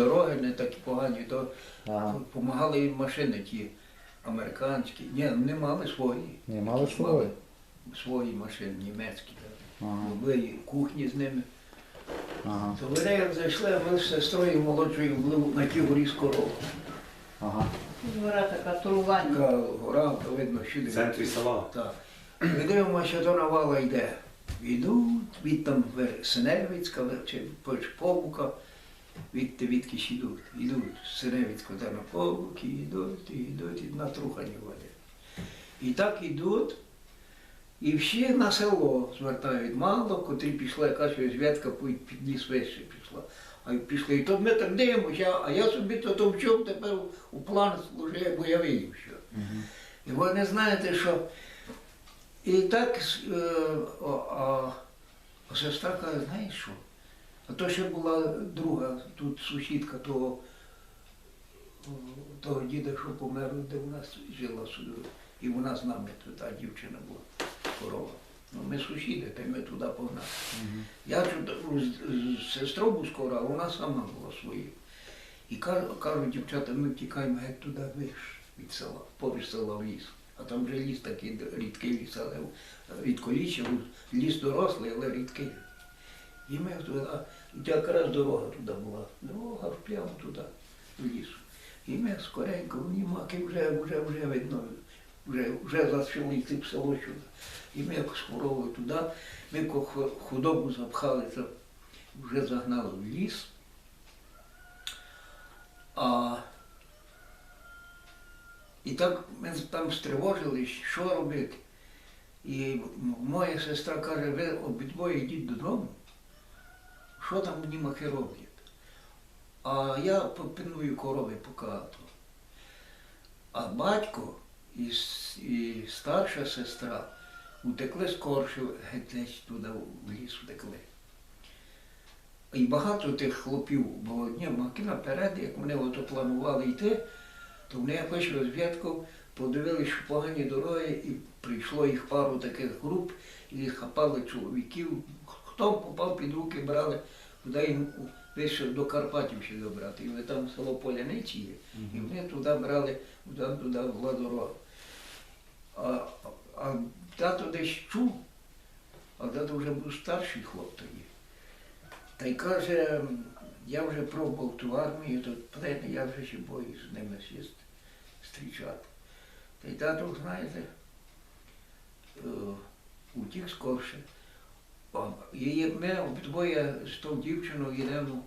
Дороги не такі погані, то Ага. допомагали їм машини ті американські. Ні, не мали свої. Не мали Якісь свої? Свої машини, німецькі. Ага. Були і кухні з ними. Ага. То вони як зайшли, а ми з сестрою молодшою були на ті горі з корову. Ага. Гора така турування. Така гора, то видно, що В центрі села. Так. Ми дивимося, що до навала йде. Йдуть від там Синевицька чи Побука, від відки йдуть. Йдуть з Синевицька та на Побук, і йдуть, і йдуть, і на Трухані води. І так йдуть, і всі на село звертають мало, котрі пішла якась розвідка, підніс вище пішла. А пішли. І то ми так дивимося, а я собі то, то в чому тепер у план служив, бо я видів, що. І вони знаєте, що і так е, а, а сестра каже, знаєш що? А то ще була друга тут сусідка того, того діда, що помер, де в нас жила. І вона з нами, та дівчина була корова. Ну, ми сусіди, та ми туди погнали. Я чу- з, сестрою був скоро, а вона сама була своєю. І кажуть, кажуть, дівчата, ми втікаємо геть туди виш від села, поруч села в ліс. А там вже ліс такий рідкий ліс, але рідколіччя, ліс дорослий, але рідкий. І ми туди, якраз дорога туди була, дорога прямо туди, в лісу. І ми скоренько, ні маки вже, вже, вже видно, вже, вже зачали йти в село сюди. І ми як спороли туди, ми худобу запхали, вже загнали в ліс. А, і так ми там стривожились, що робити. І моя сестра каже, ви обидвоє йдіть додому, що там німаки роблять. А я попиную корови по кату. А батько і, старша сестра утекли скорше геть туди в ліс утекли. І багато тих хлопів було ні, маки наперед, як вони ото планували йти, то вони якось розвідку подивилися, що погані дороги, і прийшло їх пару таких груп, і хапали чоловіків. Хто попав під руки, брали, туди їм вище до Карпатів ще добрати. І там село Поляниці є. І вони туди брали, туди, туди була дорога. А, а тато десь чув, а тато вже був старший хлоп тоді. Та й каже, я вже пробував ту армію, то плени, я вже ще боюсь з ними сісти, зустрічати. Та й тато, знаєте, е, утік скорше. А, І ми обидвоє з тою дівчиною йдемо,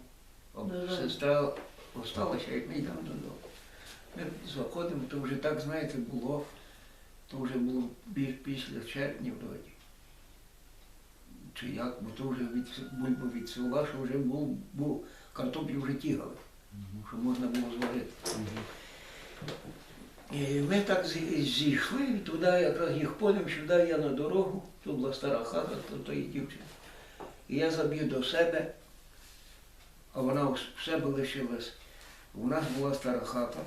Додому. сестра осталася, як ми йдемо додому. Ми заходимо, то вже так, знаєте, було, то вже було більш після червня вроді. Чи як, бо то вже від бульбу від села, що вже був, був картоплю вже тігали, що можна було зварити. І ми так зійшли і туди, якраз їх полем, сюди я на дорогу, тут була стара хата, то тої дівчини. І я заб'ю до себе, а вона в себе лишилась. У нас була стара хата,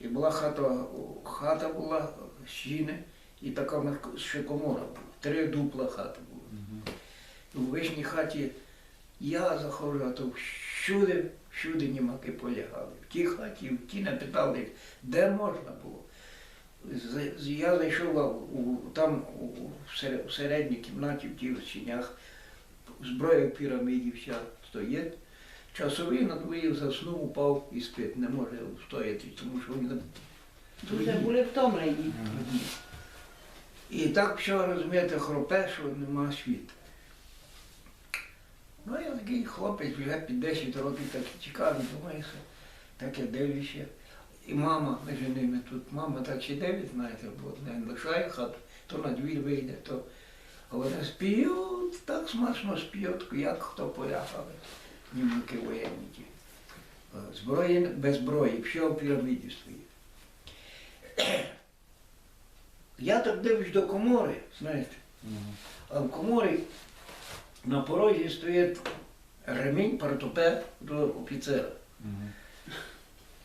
і була хата, хата була щіни, і така в нас ще комора була. Три дупла хата була. У вишній хаті я заходжу, а то всюди, всюди німаки полягали. В тій хаті, в ті не питали, де можна було. Я зайшов у, там у, в середній кімнаті, в тих щенях, зброя в піраміді вся стоїть. Часовий надвоїв заснув, упав і спить, не може встояти, тому що він Дуже були втомлені. І так все розумієте, хропе, що нема світу. Ну, я такий хлопець, вже під 10 років так і цікавий, думаю, що так я дивлюся. І мама між ними тут, мама так ще дивить, знаєте, бо не лишає хату, то на двір вийде, то а вони спіють, так смачно спіють, як хто полягали, німки воєнні. Зброї, без зброї, все в піраміді стоїть. Я так дивлюсь до комори, знаєте, а в коморі на порозі стоїть ремінь, портопед до офіцера.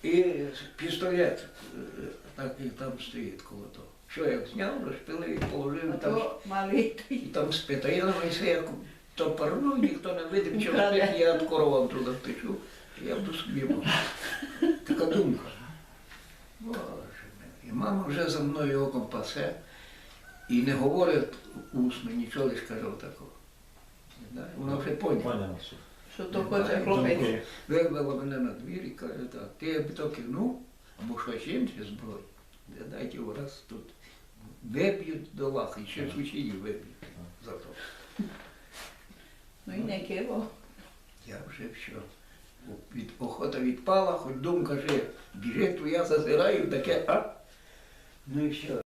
І пістолет е, так і там стоїть коло того. Що як зняв, розпилив і положив А там, то малий і там спитає, я все як топорну, ніхто не видив, що Украде. я від коровам туди втечу, я буду собі мав. Така думка. Боже мій. І мама вже за мною оком пасе і не говорить усно, нічого лише каже отако. Знаю, Вона вже поняла. Поняв, що. То хоче хлопець. Вивела мене на двір і каже, так, ти я то кивнув, або щось інше зброю. Дайте його раз тут виб'ють до лахи, і ще сусідів виб'ють за то. Ну і не киво. Я вже все. Від, охота відпала, хоч думка же біжить, то я зазираю таке, а? Ну і все.